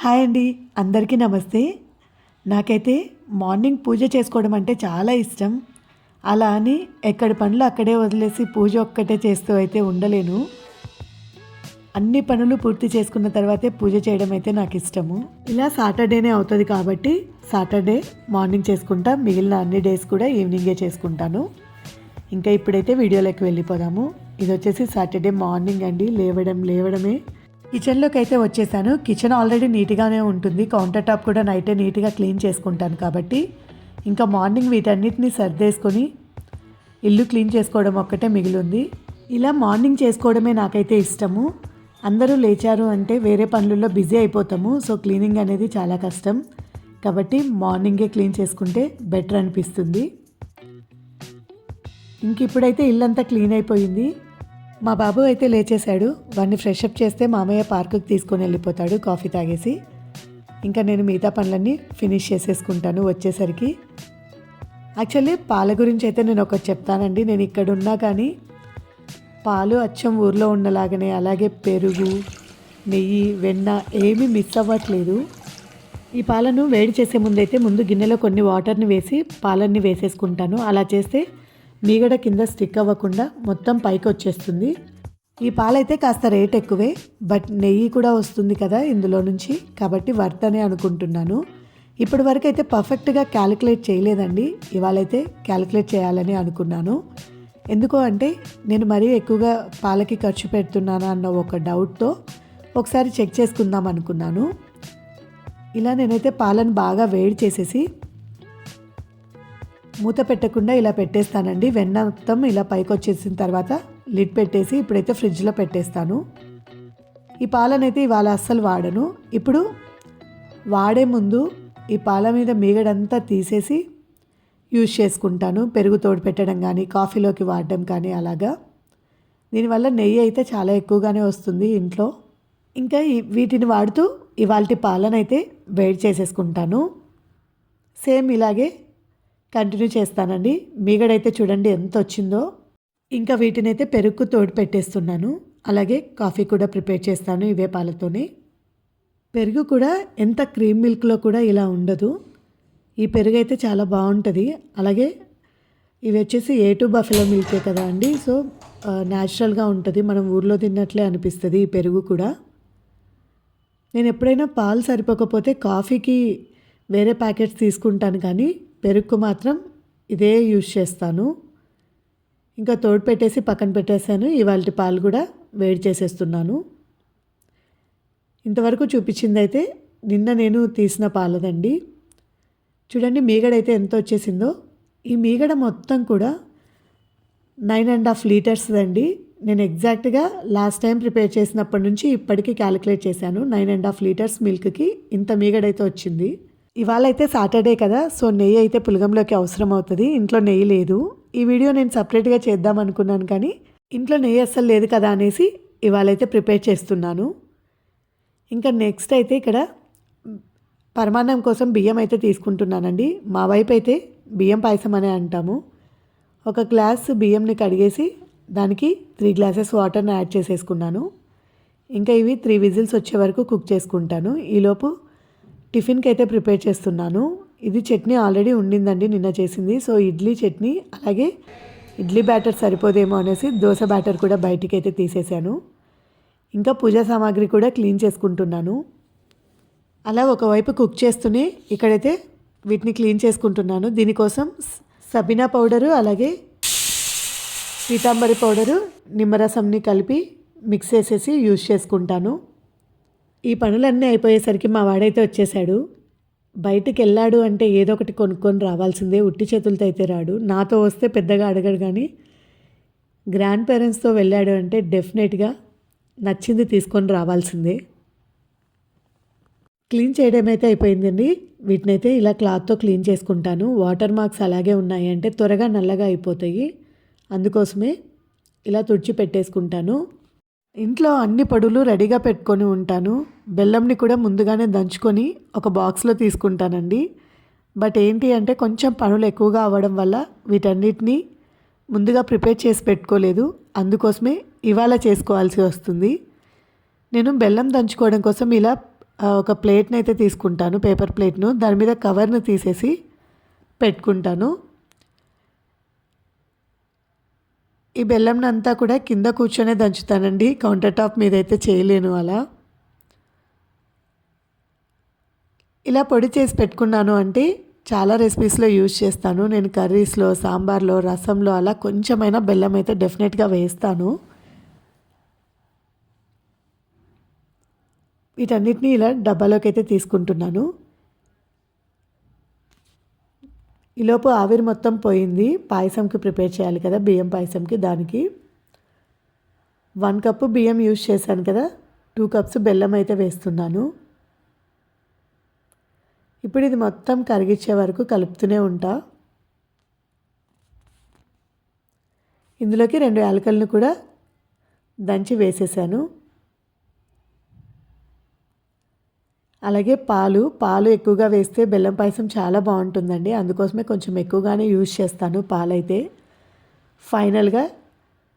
Hi అండి అందరికీ నమస్తే. నాకైతే మార్నింగ్ పూజ చేసుకోవడం అంటే చాలా ఇష్టం. అలా అని ఎక్కడి పనులు అక్కడే వదిలేసి పూజ ఒక్కటే చేస్తూ అయితే ఉండలేను. అన్ని పనులు పూర్తి చేసుకున్న తర్వాతే పూజ చేయడం అయితే నాకు ఇష్టము. ఇలా సాటర్డేనే అవుతుంది కాబట్టి సాటర్డే మార్నింగ్ చేసుకుంటా మిగిలిన అన్ని డేస్ కూడా ఈవినింగే చేసుకుంటాను. ఇంకా ఇప్పుడైతే వీడియోలోకి వెళ్ళిపోదాము. ఇది వచ్చేసి సాటర్డే మార్నింగ్ అండి లేవడం లేవడమే. కిచెన్లోకి అయితే వచ్చేసాను. కిచెన్ ఆల్రెడీ నీట్గానే ఉంటుంది. కౌంటర్ టాప్ కూడా నైటే నీట్గా క్లీన్ చేసుకుంటాను కాబట్టి ఇంకా మార్నింగ్ వీటన్నిటిని సర్దేసుకొని ఇల్లు క్లీన్ చేసుకోవడం ఒక్కటే మిగిలింది. ఇలా మార్నింగ్ చేసుకోవడమే నాకైతే ఇష్టము. అందరూ లేచారు అంటే వేరే పనులలో బిజీ అయిపోతాము. సో క్లీనింగ్ అనేది చాలా కష్టం. కాబట్టి మార్నింగే క్లీన్ చేసుకుంటే బెటర్ అనిపిస్తుంది. ఇంక ఇప్పుడైతే ఇల్లంతా క్లీన్ అయిపోయింది. మా బాబు అయితే లేచేశాడు. వాడిని ఫ్రెష్ అప్ చేస్తే మామయ్య పార్కుకి తీసుకొని వెళ్ళిపోతాడు కాఫీ తాగేసి. ఇంకా నేను మిగతా పనులన్నీ ఫినిష్ చేసేసుకుంటాను వచ్చేసరికి. యాక్చువల్లీ పాల గురించి అయితే నేను ఒకటి చెప్తానండి. నేను ఇక్కడ ఉన్నా కానీ పాలు అచ్చం ఊర్లో ఉన్నలాగానే అలాగే పెరుగు నెయ్యి వెన్న ఏమీ మిస్ అవ్వట్లేదు. ఈ పాలను వేడి చేసే ముందైతే ముందు గిన్నెలో కొన్ని వాటర్ని వేసి పాలన్నీ వేసేసుకుంటాను. అలా చేస్తే మీగడ కింద స్టిక్ అవ్వకుండా మొత్తం పైకి వచ్చేస్తుంది ఈ పాలైతే కాస్త రేట్ ఎక్కువే బట్ నెయ్యి కూడా వస్తుంది కదా ఇందులో నుంచి. కాబట్టి వర్త్ అనే అనుకుంటున్నాను. ఇప్పటి వరకు అయితే పర్ఫెక్ట్గా క్యాలిక్యులేట్ చేయలేదండి. ఇవాళైతే క్యాలిక్యులేట్ చేయాలని అనుకున్నాను. ఎందుకు అంటే నేను మరీ ఎక్కువగా పాలకి ఖర్చు పెడుతున్నానా అన్న ఒక డౌట్తో ఒకసారి చెక్ చేసుకుందాం అనుకున్నాను. ఇలా నేనైతే పాలను బాగా వేడి చేసేసి మూత పెట్టకుండా ఇలా పెట్టేస్తానండి. వెన్న మొత్తం ఇలా పైకి వచ్చేసిన తర్వాత లిడ్ పెట్టేసి ఇప్పుడైతే ఫ్రిడ్జ్లో పెట్టేస్తాను. ఈ పాలనైతే ఇవాళ అస్సలు వాడను. ఇప్పుడు వాడే ముందు ఈ పాల మీద మీగడంతా తీసేసి యూజ్ చేసుకుంటాను. పెరుగు తోడు పెట్టడం కానీ కాఫీలోకి వాడడం కానీ అలాగా. దీనివల్ల నెయ్యి అయితే చాలా ఎక్కువగానే వస్తుంది ఇంట్లో. ఇంకా వీటిని వాడుతూ ఇవాళ పాలనైతే వేడి చేసేసుకుంటాను. సేమ్ ఇలాగే కంటిన్యూ చేస్తానండి. మీగడైతే చూడండి ఎంత వచ్చిందో ఇంకా వీటినైతే పెరుగు తోడు పెట్టేస్తున్నాను. అలాగే కాఫీ కూడా ప్రిపేర్ చేస్తాను ఇవే పాలతోనే. పెరుగు కూడా ఎంత క్రీమ్ మిల్క్లో కూడా ఇలా ఉండదు. ఈ పెరుగు అయితే చాలా బాగుంటుంది. అలాగే ఇవి వచ్చేసి ఏ టు బఫెలో మిల్కే కదా అండి. సో న్యాచురల్గా ఉంటుంది. మనం ఊర్లో తిన్నట్లే అనిపిస్తుంది ఈ పెరుగు కూడా. నేను ఎప్పుడైనా పాలు సరిపోకపోతే కాఫీకి వేరే ప్యాకెట్స్ తీసుకుంటాను కానీ పెరుగుకు మాత్రం ఇదే యూజ్ చేస్తాను. ఇంకా తోడు పెట్టేసి పక్కన పెట్టేశాను. ఇవాళ పాలు కూడా వేడి చేసేస్తున్నాను. ఇంతవరకు చూపించింది అయితే నిన్న నేను తీసిన పాలదండి. చూడండి మీగడ అయితే ఎంత వచ్చేసిందో. ఈ మీగడ మొత్తం కూడా నైన్ అండ్ హాఫ్ లీటర్స్ అండి నేను ఎగ్జాక్ట్గా లాస్ట్ టైం ప్రిపేర్ చేసినప్పటి నుంచి ఇప్పటికీ క్యాలిక్యులేట్ చేశాను. నైన్ అండ్ హాఫ్ లీటర్స్ మిల్క్కి ఇంత మీగడైతే వచ్చింది. ఇవాళ అయితే సాటర్డే కదా సో నెయ్యి అయితే పులగంలోకి అవసరం అవుతుంది. ఇంట్లో నెయ్యి లేదు. ఈ వీడియో నేను సపరేట్గా చేద్దాం అనుకున్నాను కానీ ఇంట్లో నెయ్యి అస్సలు లేదు కదా అనేసి ఇవాళైతే ప్రిపేర్ చేస్తున్నాను. ఇంకా నెక్స్ట్ అయితే ఇక్కడ పరమాన్నం కోసం బియ్యం అయితే తీసుకుంటున్నానండి. మా వైపు అయితే బియ్యం పాయసం అనే అంటాము. ఒక గ్లాస్ బియ్యంని కడిగేసి దానికి త్రీ గ్లాసెస్ వాటర్ని యాడ్ చేసేసుకున్నాను. ఇంకా ఇవి త్రీ విజిల్స్ వచ్చే వరకు కుక్ చేసుకుంటాను. ఈలోపు టిఫిన్కి అయితే ప్రిపేర్ చేస్తున్నాను. ఇది చట్నీ ఆల్రెడీ ఉండిందండి నిన్న చేసింది. సో ఇడ్లీ చట్నీ అలాగే ఇడ్లీ బ్యాటర్ సరిపోదేమో అనేసి దోశ బ్యాటర్ కూడా బయటికి అయితే తీసేశాను. ఇంకా పూజా సామాగ్రి కూడా క్లీన్ చేసుకుంటున్నాను. అలా ఒకవైపు కుక్ చేస్తూనే ఇక్కడైతే వీటిని క్లీన్ చేసుకుంటున్నాను. దీనికోసం సబీనా పౌడరు అలాగే పీతాంబరి పౌడరు నిమ్మరసంని కలిపి మిక్స్ చేసేసి యూజ్ చేసుకుంటాను. ఈ పనులన్నీ అయిపోయేసరికి మా వాడైతే వచ్చేసాడు. బయటికి వెళ్ళాడు అంటే ఏదో ఒకటి కొనుక్కొని రావాల్సిందే. ఉట్టి చేతులతో అయితే రాడు. నాతో వస్తే పెద్దగా అడగడు కానీ గ్రాండ్ పేరెంట్స్తో వెళ్ళాడు అంటే డెఫినెట్గా నచ్చింది తీసుకొని రావాల్సిందే. క్లీన్ చేయడం అయితే అయిపోయిందండి. వీటినైతే ఇలా క్లాత్తో క్లీన్ చేసుకుంటాను. వాటర్ మార్క్స్ అలాగే ఉన్నాయి అంటే త్వరగా నల్లగా అయిపోతాయి. అందుకోసమే ఇలా తుడిచి పెట్టేసుకుంటాను. ఇంట్లో అన్ని పడులు రెడీగా పెట్టుకొని ఉంటాను. బెల్లంని కూడా ముందుగానే దంచుకొని ఒక బాక్స్లో తీసుకుంటానండి. బట్ ఏంటి అంటే కొంచెం పనులు ఎక్కువగా అవ్వడం వల్ల వీటన్నిటిని ముందుగా ప్రిపేర్ చేసి పెట్టుకోలేదు. అందుకోసమే ఇవాళ చేసుకోవాల్సి వస్తుంది. నేను బెల్లం దంచుకోవడం కోసం ఇలా ఒక ప్లేట్ని అయితే తీసుకుంటాను పేపర్ ప్లేట్ను. దాని మీద కవర్ను తీసేసి పెట్టుకుంటాను. ఈ బెల్లంనంతా కూడా కింద కూర్చొనే దంచుతానండి. కౌంటర్ టాప్ మీద అయితే చేయలేను అలా. ఇలా పొడి చేసి పెట్టుకున్నాను అంటే చాలా రెసిపీస్లో యూజ్ చేస్తాను. నేను కర్రీస్లో సాంబార్లో రసంలో అలా కొంచెమైనా బెల్లం అయితే డెఫినెట్గా వేస్తాను. వీటన్నిటిని ఇలా డబ్బాలోకి అయితే తీసుకుంటున్నాను. ఈలోపు ఆవిరి మొత్తం పోయింది. పాయసంకి ప్రిపేర్ చేయాలి కదా బియ్యం పాయసంకి దానికి. వన్ కప్పు బియ్యం యూజ్ చేశాను కదా టూ కప్స్ బెల్లం అయితే వేస్తున్నాను. ఇప్పుడు ఇది మొత్తం కరిగించే వరకు కలుపుతూనే ఉంటా. ఇందులోకి రెండు యాలకలను కూడా దంచి వేసేసాను. అలాగే పాలు పాలు ఎక్కువగా వేస్తే బెల్లం పాయసం చాలా బాగుంటుందండి. అందుకోసమే కొంచెం ఎక్కువగానే యూజ్ చేస్తాను పాలైతే. ఫైనల్గా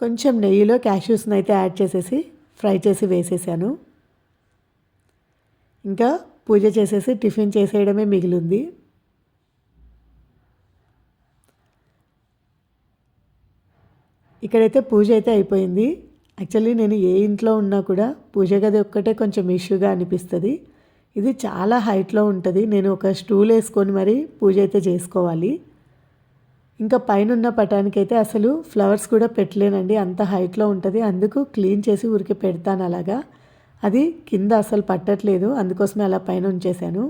కొంచెం నెయ్యిలో క్యాష్యూస్ని అయితే యాడ్ చేసేసి ఫ్రై చేసి వేసేసాను. ఇంకా పూజ చేసేసి టిఫిన్ చేసేయడమే మిగిలింది. ఇక్కడైతే పూజ అయితే అయిపోయింది. యాక్చువల్లీ నేను ఏ ఇంట్లో ఉన్నా కూడా పూజ గది ఒక్కటే కొంచెం ఇష్యూగా అనిపిస్తుంది. ఇది చాలా హైట్లో ఉంటుంది. నేను ఒక స్టూల్ వేసుకొని మరీ పూజ అయితే చేసుకోవాలి. ఇంకా పైన ఉన్న పటానికైతే అసలు ఫ్లవర్స్ కూడా పెట్టలేనండి. అంత హైట్లో ఉంటుంది. అందుకు క్లీన్ చేసి ఊరికి పెడతాను అలాగా. అది కింద అసలు పట్టట్లేదు. అందుకోసమే అలా పైన ఉంచేశాను.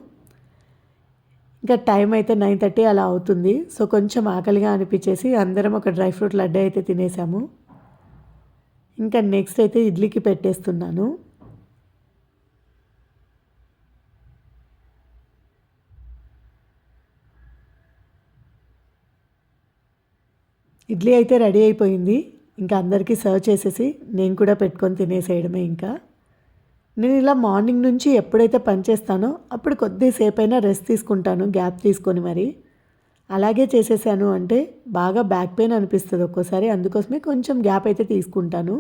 ఇంకా టైం అయితే నైన్ థర్టీ అలా అవుతుంది. సో కొంచెం ఆకలిగా అనిపించేసి అందరం ఒక డ్రై ఫ్రూట్ లడ్డు అయితే తినేసాము. ఇంకా నెక్స్ట్ అయితే ఇడ్లీకి పెట్టేస్తున్నాను. ఇడ్లీ అయితే రెడీ అయిపోయింది. ఇంకా అందరికీ సర్వ్ చేసేసి నేను కూడా పెట్టుకొని తినేసేయడమే ఇంకా. నేను ఇలా మార్నింగ్ నుంచి ఎప్పుడైతే పనిచేస్తానో అప్పుడు కొద్దిసేపు అయినా రెస్ట్ తీసుకుంటాను గ్యాప్ తీసుకొని మరి. అలాగే చేసేసాను అంటే బాగా బ్యాక్ పెయిన్ అనిపిస్తుంది ఒక్కోసారి అందుకోసమే కొంచెం గ్యాప్ అయితే తీసుకుంటాను.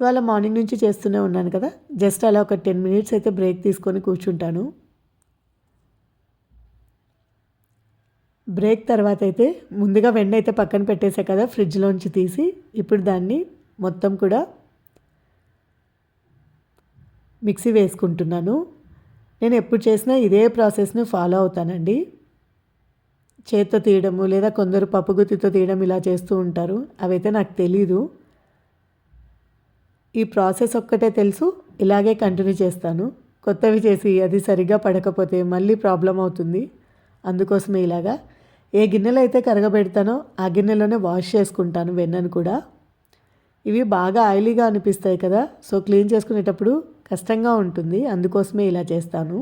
ఇవాళ మార్నింగ్ నుంచి చేస్తూనే ఉన్నాను కదా జస్ట్ అలా ఒక టెన్ మినిట్స్ అయితే బ్రేక్ తీసుకొని కూర్చుంటాను. బ్రేక్ తర్వాత అయితే ముందుగా వెన్న అయితే పక్కన పెట్టేసా కదా ఫ్రిడ్జ్లోంచి తీసి ఇప్పుడు దాన్ని మొత్తం కూడా మిక్సీ వేసుకుంటున్నాను. నేను ఎప్పుడు చేసినా ఇదే ప్రాసెస్ను ఫాలో అవుతానండి. చేత్తో తీయడము లేదా కొందరు పప్పు గుత్తితో తీయడం ఇలా చేస్తూ ఉంటారు. అవైతే నాకు తెలీదు. ఈ ప్రాసెస్ ఒక్కటే తెలుసు ఇలాగే కంటిన్యూ చేస్తాను. కొత్తవి చేసి అది సరిగ్గా పడకపోతే మళ్ళీ ప్రాబ్లం అవుతుంది. అందుకోసమే ఇలాగా ఏ గిన్నెలో అయితే కరగబెడతానో ఆ గిన్నెలోనే వాష్ చేసుకుంటాను వెన్నను కూడా. ఇవి బాగా ఆయిలీగా అనిపిస్తాయి కదా సో క్లీన్ చేసుకునేటప్పుడు కష్టంగా ఉంటుంది అందుకోసమే ఇలా చేస్తాను.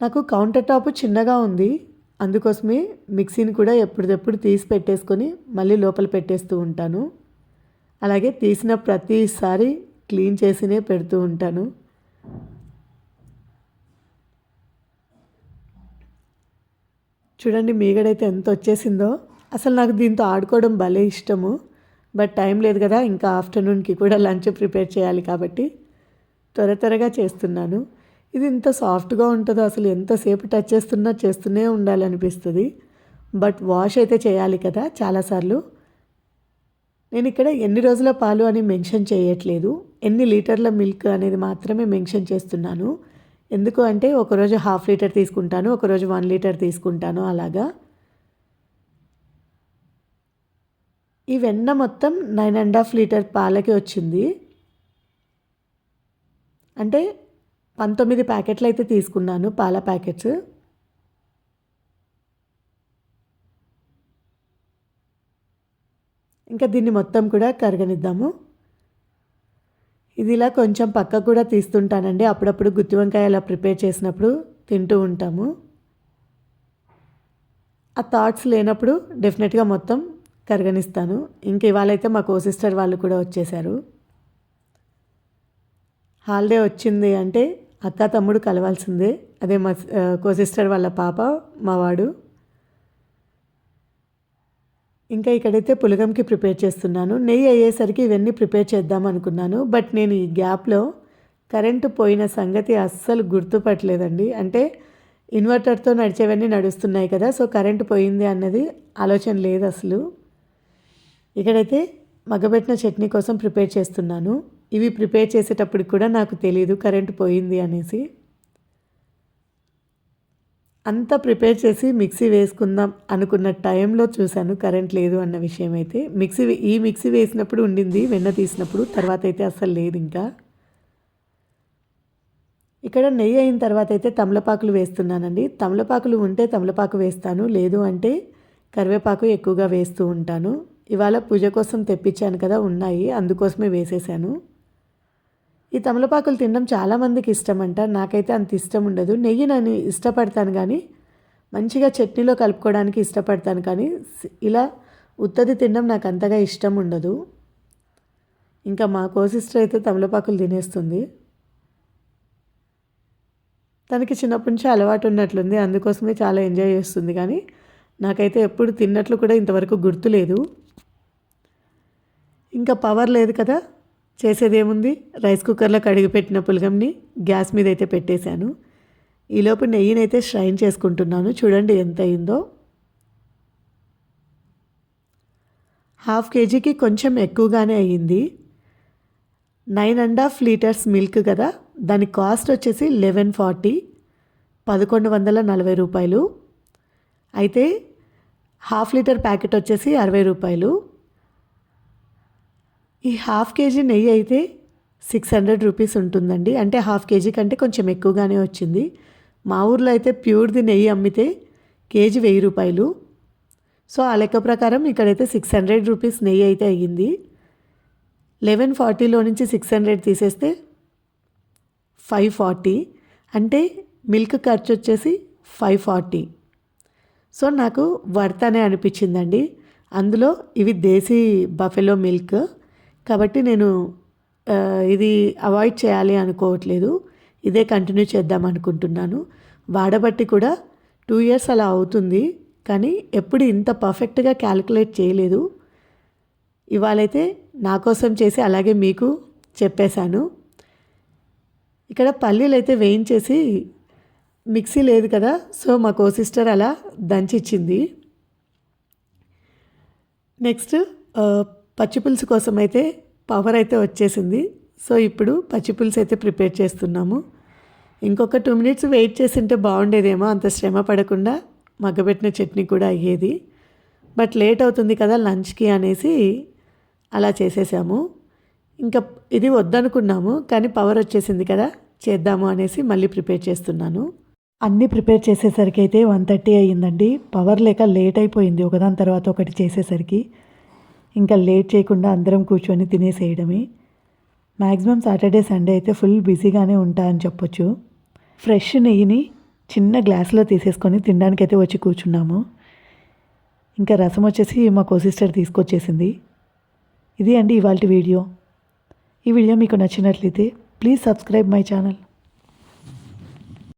నాకు కౌంటర్ టాప్ చిన్నగా ఉంది అందుకోసమే మిక్సీని కూడా ఎప్పుడెప్పుడు తీసి పెట్టేసుకొని మళ్ళీ లోపల పెట్టేస్తూ ఉంటాను. అలాగే తీసిన ప్రతిసారి క్లీన్ చేసినే పెడుతూ ఉంటాను. చూడండి మీగడైతే ఎంత వచ్చేసిందో అసలు నాకు దీంతో ఆడుకోవడం భలే ఇష్టము. బట్ టైం లేదు కదా ఇంకా ఆఫ్టర్నూన్కి కూడా లంచ్ ప్రిపేర్ చేయాలి కాబట్టి త్వర త్వరగా చేస్తున్నాను. ఇది ఇంత సాఫ్ట్గా ఉంటుందో అసలు ఎంతసేపు టచ్ చేస్తున్నా చేస్తూనే ఉండాలనిపిస్తుంది. బట్ వాష్ అయితే చేయాలి కదా చాలాసార్లు. నేను ఇక్కడ ఎన్ని రోజుల పాలు అని మెన్షన్ చేయట్లేదు. ఎన్ని లీటర్ల మిల్క్ అనేది మాత్రమే మెన్షన్ చేస్తున్నాను. ఎందుకు అంటే ఒకరోజు హాఫ్ లీటర్ తీసుకుంటాను ఒకరోజు వన్ లీటర్ తీసుకుంటాను అలాగా. ఈ వెన్న మొత్తం నైన్ అండ్ హాఫ్ లీటర్ పాలకి వచ్చింది. అంటే పంతొమ్మిది ప్యాకెట్లు అయితే తీసుకున్నాను పాల ప్యాకెట్స్. ఇంకా దీన్ని మొత్తం కూడా కరగనిద్దాము. ఇది ఇలా కొంచెం పక్క కూడా తీస్తుంటానండి. అప్పుడప్పుడు గుత్తి వంకాయ అలా ప్రిపేర్ చేసినప్పుడు తింటూ ఉంటాము. ఆ థాట్స్ లేనప్పుడు డెఫినెట్గా మొత్తం కరగనిస్తాను. ఇంక ఇవాళైతే మా కో సిస్టర్ వాళ్ళు కూడా వచ్చేసారు హాలిడే వచ్చింది అంటే అక్క తమ్ముడు కలవాల్సిందే. అదే మా కో సిస్టర్ వాళ్ళ పాప మావాడు ఇంకా ఇక్కడైతే పులగంకి ప్రిపేర్ చేస్తున్నాను. నెయ్యి అయ్యేసరికి ఇవన్నీ ప్రిపేర్ చేద్దాం అనుకున్నాను. బట్ నేను ఈ గ్యాప్లో కరెంటు పోయిన సంగతి అస్సలు గుర్తుపట్టలేదండి. అంటే ఇన్వర్టర్తో నడిచేవన్నీ నడుస్తున్నాయి కదా సో కరెంటు పోయింది అన్నది ఆలోచన లేదు అసలు. ఇక్కడైతే మగ్గబెట్టిన చట్నీ కోసం ప్రిపేర్ చేస్తున్నాను. ఇవి ప్రిపేర్ చేసేటప్పుడు కూడా నాకు తెలియదు కరెంటు పోయింది అనేసి. అంతా ప్రిపేర్ చేసి మిక్సీ వేసుకుందాం అనుకున్న టైంలో చూశాను కరెంట్ లేదు అన్న విషయం అయితే మిక్సీ ఈ మిక్సీ వేసినప్పుడు ఉండింది వెన్న తీసినప్పుడు తర్వాత అయితే అస్సలు లేదు ఇంకా. ఇక్కడ నెయ్యి అయిన తర్వాత అయితే తమలపాకులు వేస్తున్నానండి. తమలపాకులు ఉంటే తమలపాకు వేస్తాను లేదు అంటే కరివేపాకు ఎక్కువగా వేస్తూ ఉంటాను. ఇవాళ పూజ కోసం తెప్పించాను కదా ఉన్నాయి అందుకోసమే వేసేసాను. ఈ తమలపాకులు తినడం చాలామందికి ఇష్టం అంట నాకైతే అంత ఇష్టం ఉండదు. నెయ్యి నేను ఇష్టపడతాను కానీ మంచిగా చట్నీలో కలుపుకోవడానికి ఇష్టపడతాను కానీ ఇలా ఉత్తది తినడం నాకు అంతగా ఇష్టం ఉండదు. ఇంకా మా కోసిస్టర్ అయితే తమలపాకులు తినేస్తుంది. తనకి చిన్నప్పటి నుంచి అలవాటు ఉన్నట్లుంది. అందుకోసమే చాలా ఎంజాయ్ చేస్తుంది కానీ నాకైతే ఎప్పుడు తిన్నట్లు కూడా ఇంతవరకు గుర్తులేదు ఇంకా పవర్ లేదు కదా? చేసేదేముంది? రైస్ కుక్కర్లో కడిగి పెట్టిన పులగంని గ్యాస్ మీద అయితే పెట్టేశాను. ఈలోపు నెయ్యినైతే స్ట్రైన్ చేసుకుంటున్నాను. చూడండి ఎంత అయిందో. హాఫ్ కేజీకి కొంచెం ఎక్కువగానే అయ్యింది. Nine and half litres milk కదా. దాని కాస్ట్ వచ్చేసి లెవెన్ ఫార్టీ పదకొండు వందల నలభై రూపాయలు. అయితే హాఫ్ లీటర్ ప్యాకెట్ వచ్చేసి అరవై రూపాయలు. ఈ హాఫ్ కేజీ నెయ్యి అయితే సిక్స్ హండ్రెడ్ రూపీస్ ఉంటుందండి. అంటే హాఫ్ కేజీ కంటే కొంచెం ఎక్కువగానే వచ్చింది. మా ఊర్లో అయితే ప్యూర్ది నెయ్యి అమ్మితే కేజీ వెయ్యి రూపాయలు. సో ఆ లెక్క ప్రకారం ఇక్కడైతే సిక్స్ హండ్రెడ్ రూపీస్ నెయ్యి అయితే అయ్యింది. లెవెన్ ఫార్టీలో నుంచి సిక్స్ హండ్రెడ్ తీసేస్తే ఫైవ్ ఫార్టీ. అంటే మిల్క్ ఖర్చు వచ్చేసి ఫైవ్ ఫార్టీ. సో నాకు వర్త్ అనే అనిపించిందండి. అందులో ఇవి దేశీ బఫెలో మిల్క్. కాబట్టి నేను ఇది అవాయిడ్ చేయాలి అనుకోవట్లేదు. ఇదే కంటిన్యూ చేద్దాం అనుకుంటున్నాను. వాడబట్టి కూడా టూ ఇయర్స్ అలా అవుతుంది. కానీ ఎప్పుడు ఇంత పర్ఫెక్ట్గా క్యాలిక్యులేట్ చేయలేదు. ఇవాళైతే నా కోసం చేసి అలాగే మీకు చెప్పేశాను. ఇక్కడ పల్లీలు అయితే వేయించేసి మిక్సీ లేదు కదా సో మా కో సిస్టర్ అలా దంచిచ్చింది. నెక్స్ట్ పచ్చిపులుసు కోసం అయితే పవర్ అయితే వచ్చేసింది. సో ఇప్పుడు పచ్చిపులుసు అయితే ప్రిపేర్ చేస్తున్నాము. ఇంకొక టూ మినిట్స్ వెయిట్ చేసింటే బాగుండేదేమో అంత శ్రమ పడకుండా మగ్గబెట్టిన చట్నీ కూడా అయ్యేది. బట్ లేట్ అవుతుంది కదా లంచ్కి అనేసి అలా చేసేసాము. ఇంకా ఇది వద్దనుకున్నాము కానీ పవర్ వచ్చేసింది కదా చేద్దాము అనేసి మళ్ళీ ప్రిపేర్ చేస్తున్నాను. అన్నీ ప్రిపేర్ చేసేసరికి అయితే వన్ థర్టీ అయ్యిందండి. పవర్ లేక లేట్ అయిపోయింది ఒకదాని తర్వాత ఒకటి చేసేసరికి. ఇంకా లేట్ చేయకుండా అందరం కూర్చొని తినేసేయడమే. మ్యాక్సిమం సాటర్డే సండే అయితే ఫుల్ బిజీగానే ఉంటా అని చెప్పొచ్చు. ఫ్రెష్ నెయ్యిని చిన్న గ్లాసులో తీసేసుకొని తినడానికి అయితే వచ్చి కూర్చున్నాము. ఇంకా రసం వచ్చేసి మా కోసిస్టర్ తీసుకొచ్చేసింది. ఇది అండి ఇవాళ వీడియో. ఈ వీడియో మీకు నచ్చినట్లయితే ప్లీజ్ సబ్స్క్రైబ్ మై ఛానల్.